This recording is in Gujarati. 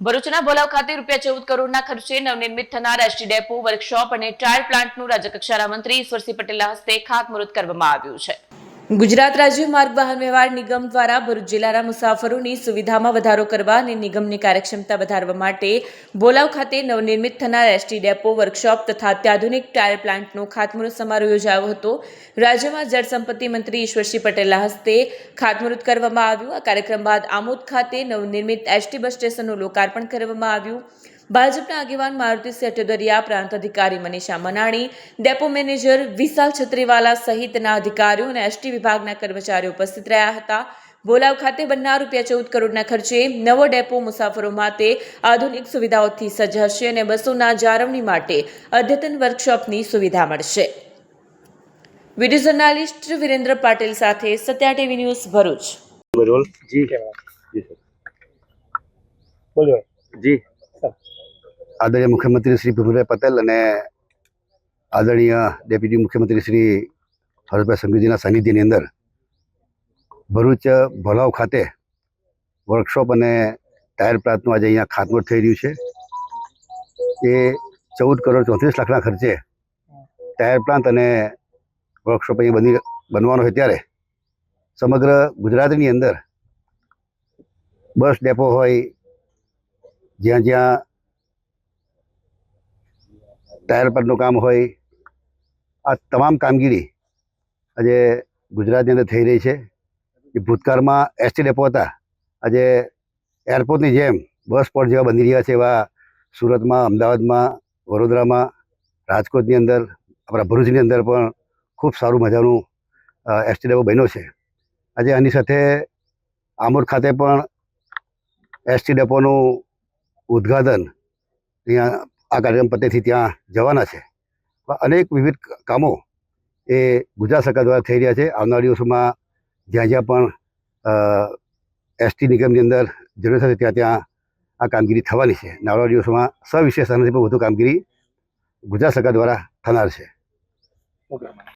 ભરૂચના બોલાવ ખાતે રૂપિયા ચૌદ કરોડના ખર્ચે નવનિર્મિત થનાર એસટી ડેપો, વર્કશોપ અને ટાયર પ્લાન્ટનું રાજ્યકક્ષાના મંત્રી ઈશ્વરસિંહ પટેલના હસ્તે ખાતમુહૂર્ત કરવામાં આવ્યું છે. ગુજરાત રાજ્ય માર્ગ વાહન વ્યવહાર નિગમ દ્વારા ભરૂચ જિલ્લાના મુસાફરોની સુવિધામાં વધારો કરવા અને નિગમની કાર્યક્ષમતા વધારવા માટે બોલાવ ખાતે નવનિર્મિત થનાર એસટી ડેપો વર્કશોપ તથા અત્યાધુનિક ટાયર પ્લાન્ટનો ખાતમુહૂર્ત સમારોહ યોજાયો હતો. રાજ્યમાં જળસંપત્તિ મંત્રી ઈશ્વરસિંહ પટેલના હસ્તે ખાતમુહૂર્ત કરવામાં આવ્યું. આ કાર્યક્રમ બાદ આમોદ ખાતે નવનિર્મિત એસટી બસ સ્ટેશનનું લોકાર્પણ કરવામાં આવ્યું. ભાજપના આગેવાન મારુતિ સેટોદરિયા પ્રાંત અધિકારી મનીષા મનાણી ડેપો મેનેજર વિશાલ છત્રીવાલા સહિતના અધિકારીઓ અને એસટી વિભાગના કર્મચારીઓ ઉપસ્થિત રહ્યા હતા. બોલાવ ખાતે બનનાર રૂપિયા ચૌદ કરોડના ખર્ચે નવો ડેપો મુસાફરો માટે આધુનિક સુવિધાઓથી સજ્જ હશે અને બસોના જાળવણી માટે અદ્યતન વર્કશોપની સુવિધા મળશે. વીડિયો જર્નાલિસ્ટ વિરેન્દ્ર પાટીલ સાથે સત્યા ટીવી ન્યૂઝ ભરૂચ. જી જી. આદરણીય મુખ્યમંત્રી શ્રી ભૂપેન્દ્રભાઈ પટેલ અને આદરણીય ડેપ્યુટી મુખ્યમંત્રી શ્રી હર્ષભાઈ સંઘવીજીના સાનિધ્યની અંદર ભરૂચ ભલાવ ખાતે વર્કશોપ અને ટાયર પ્લાન્ટનું આજે અહીંયા ખાતમુહૂર્ત થઈ રહ્યું છે. એ ચૌદ કરોડ ચોત્રીસ લાખના ખર્ચે ટાયર પ્લાન્ટ અને વર્કશોપ અહીંયા બની બનવાનો હોય ત્યારે સમગ્ર ગુજરાતની અંદર બસ ડેપો હોય, જ્યાં જ્યાં ટાયર પરનું કામ હોય. આ તમામ કામગીરી આજે ગુજરાતની અંદર થઈ રહી છે. એ ભૂતકાળમાં એસટી ડેપો હતા. આજે એરપોર્ટની જેમ બસ સ્પોટ જેવા બની રહ્યા છે એવા સુરતમાં, અમદાવાદમાં, વડોદરામાં, રાજકોટની અંદર, આપણા ભરૂચની અંદર પણ ખૂબ સારું મજાનું એસટી ડેપો બન્યો છે. આજે આની સાથે આમોદ ખાતે પણ એસટી ડેપોનું ઉદ્ઘાટન અહીંયા આ કાર્યક્રમ પતેથી ત્યાં જવાના છે. અનેક વિવિધ કામો એ ગુજરાત સરકાર દ્વારા થઈ રહ્યા છે. આવનાર દિવસોમાં જ્યાં જ્યાં પણ એસટી નિગમની અંદર જરૂર થશે ત્યાં ત્યાં આ કામગીરી થવાની છે. આવનાર દિવસોમાં સવિશેષ આનાથી પણ વધુ કામગીરી ગુજરાત સરકાર દ્વારા થનાર છે.